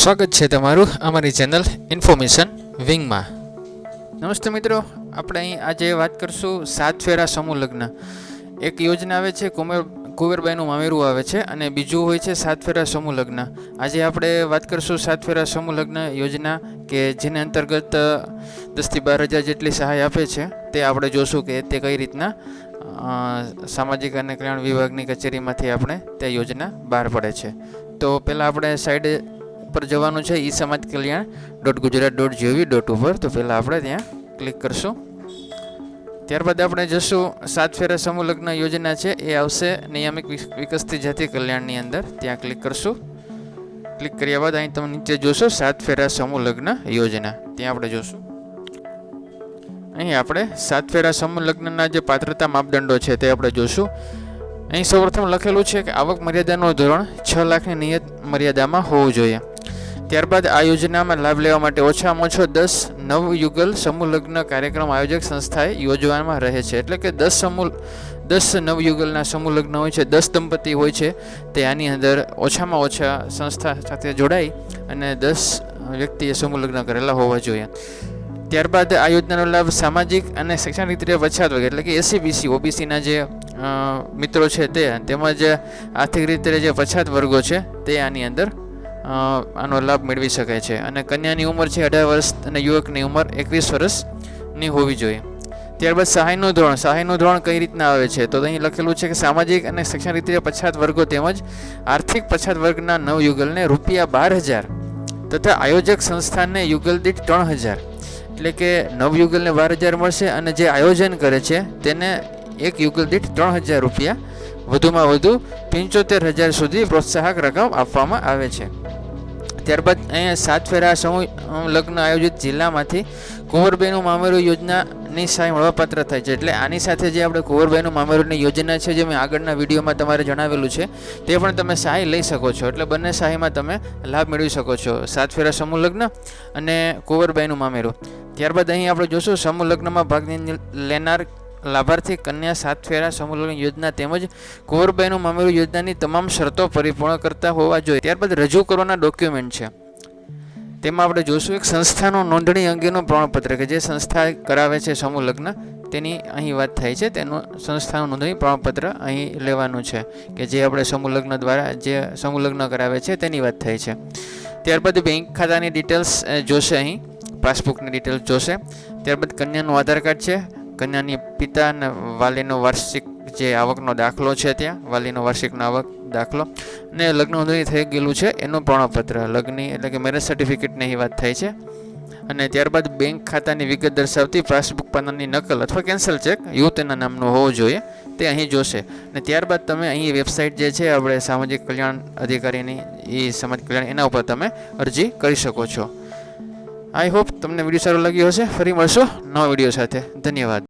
સ્વાગત છે તમારું અમારી ચેનલ ઇન્ફોર્મેશન વિંગમાં. નમસ્તે મિત્રો, આપણે અહીં આજે વાત કરશું સાત ફેરા સમૂહ લગ્ન. એક યોજના આવે છે કુમેર કુંવરબાઈનું મામેરું આવે છે અને બીજું હોય છે સાત ફેરા સમૂહ લગ્ન. આજે આપણે વાત કરશું સાત ફેરા સમૂહ લગ્ન યોજના કે જેને અંતર્ગત દસથી બાર હજાર જેટલી સહાય આપે છે, તે આપણે જોશું કે તે કઈ રીતના સામાજિક અને કલ્યાણ વિભાગની કચેરીમાંથી આપણે તે યોજના બહાર પડે છે. તો પહેલાં આપણે સાઈડ ઉપર જવાનું છે ઈ સમાજ કલ્યાણ dot Gujarat dot G O V dot ઉપર તો પહેલાં આપણે ત્યાં ક્લિક કરશું. ત્યારબાદ આપણે જશું સાત ફેરા સમૂહ લગ્ન યોજના છે. એ આવશે નિયામિક વિકસતી જાતિ કલ્યાણની અંદર. ત્યાં ક્લિક કરશું. ક્લિક કર્યા બાદ અહીં તમે નીચે જોશો સાત ફેરા સમૂહ લગ્ન યોજના. ત્યાં આપણે જોશું. અહીં આપણે સાત ફેરા સમૂહ લગ્નના જે પાત્રતા માપદંડો છે તે આપણે જોશું. અહીં સૌપ્રથમ લખેલું છે કે આવક મર્યાદાનું ધોરણ છ લાખની નિયત મર્યાદામાં હોવું જોઈએ. ત્યારબાદ આ યોજનામાં લાભ લેવા માટે ઓછામાં ઓછો દસ નવયુગલ સમૂહ લગ્ન કાર્યક્રમ આયોજક સંસ્થાએ યોજવામાં રહે છે. એટલે કે દસ સમૂહ, દસ નવયુગલના સમૂહ લગ્ન હોય છે, દસ દંપતી હોય છે, તે આની અંદર ઓછામાં ઓછા સંસ્થા સાથે જોડાઈ અને દસ વ્યક્તિએ સમૂહ લગ્ન કરેલા હોવા જોઈએ. ત્યારબાદ આ યોજનાનો લાભ સામાજિક અને શૈક્ષણિક રીતે વછાત વર્ગ એટલે કે એસીબીસી ઓબીસીના જે મિત્રો છે તે, તેમજ આર્થિક રીતે જે પછાત વર્ગો છે, તે આની અંદર આનો લાભ મેળવી શકે છે. અને કન્યાની ઉંમર છે અઢાર વર્ષ અને યુવકની ઉંમર એકવીસ વર્ષની હોવી જોઈએ. ત્યારબાદ સહાયનું ધોરણ. સહાયનું ધોરણ કઈ રીતના આવે છે? તો અહીં લખેલું છે કે સામાજિક અને શૈક્ષણિક રીતે પછાત વર્ગો તેમજ આર્થિક પછાત વર્ગના નવ યુગલને રૂપિયા બાર હજાર તથા આયોજક સંસ્થાને યુગલ દીઠ ત્રણ હજાર. એટલે કે નવ યુગલને બાર હજાર મળશે અને જે આયોજન કરે છે તેને એક યુગલ દીઠ ત્રણ હજાર રૂપિયા વધુમાં વધુ પંચોતેર હજાર સુધી પ્રોત્સાહક રકમ આપવામાં આવે છે. ત્યારબાદ અહીંયા સાત ફેરા સમૂહ લગ્ન આયોજિત જિલ્લામાંથી કુંવરબાઈનું મામેરું યોજનાની સહાય મળવાપાત્ર થાય છે. એટલે આની સાથે જે આપણે કુંવરબાઈનું મામેરુંની યોજના છે, જે મેં આગળના વિડીયોમાં તમારે જણાવેલું છે, તે પણ તમે સહાય લઈ શકો છો. એટલે બંને સહાયમાં તમે લાભ મેળવી શકો છો. સાત ફેરા સમૂહ લગ્ન અને કુંવરબાઈનું મામેરું. ત્યારબાદ અહીં આપણે જોશું સમૂહ લગ્નમાં ભાગ લેનાર લાભાર્થી કન્યા સાત ફેરા સમૂહલગ્ન યોજના તેમજ કુંવરબાઈનું મામેરું યોજનાની તમામ શરતો પરિપૂર્ણ કરતા હોવા જોઈએ. ત્યારબાદ રજૂ કરવાના ડોક્યુમેન્ટ છે. તેમાં આપણે જોશું એક સંસ્થાનું નોંધણી અંગેનું પ્રમાણપત્ર કે જે સંસ્થા કરાવે છે સમૂહ લગ્ન, તેની અહીં વાત થાય છે. તેનું સંસ્થાનું નોંધણી પ્રમાણપત્ર અહીં લેવાનું છે કે જે આપણે સમૂહ લગ્ન દ્વારા જે સમૂહ કરાવે છે તેની વાત થાય છે. ત્યારબાદ બેંક ખાતાની ડિટેલ્સ જોશે અહીં. પાસબુકની ડિટેલ્સ જોશે. ત્યારબાદ કન્યાનું આધાર કાર્ડ છે. કન્યાની પિતા અને વાલીનો વાર્ષિક જે આવકનો દાખલો છે ત્યાં, વાલીનો વાર્ષિકનો આવક દાખલો. ને લગ્ન નોંધણી થઈ ગયેલું છે, એનું પ્રમાણપત્ર. લગ્નની એટલે કે મેરેજ સર્ટિફિકેટની વાત થાય છે. અને ત્યારબાદ બેંક ખાતાની વિગત દર્શાવતી પાસબુક પાનાની નકલ અથવા કેન્સલ ચેક યુવતીના નામનો હોવો જોઈએ, તે અહીં જોશે. અને ત્યારબાદ તમે અહીં વેબસાઇટ જે છે, આપણે સામાજિક કલ્યાણ અધિકારીની એ સમાજ કલ્યાણ, એના ઉપર તમે અરજી કરી શકો છો. આઈ હોપ તમને વીડિયો સારો લાગ્યો હશે. ફરી મળશો નવા વીડિયો સાથે. ધન્યવાદ.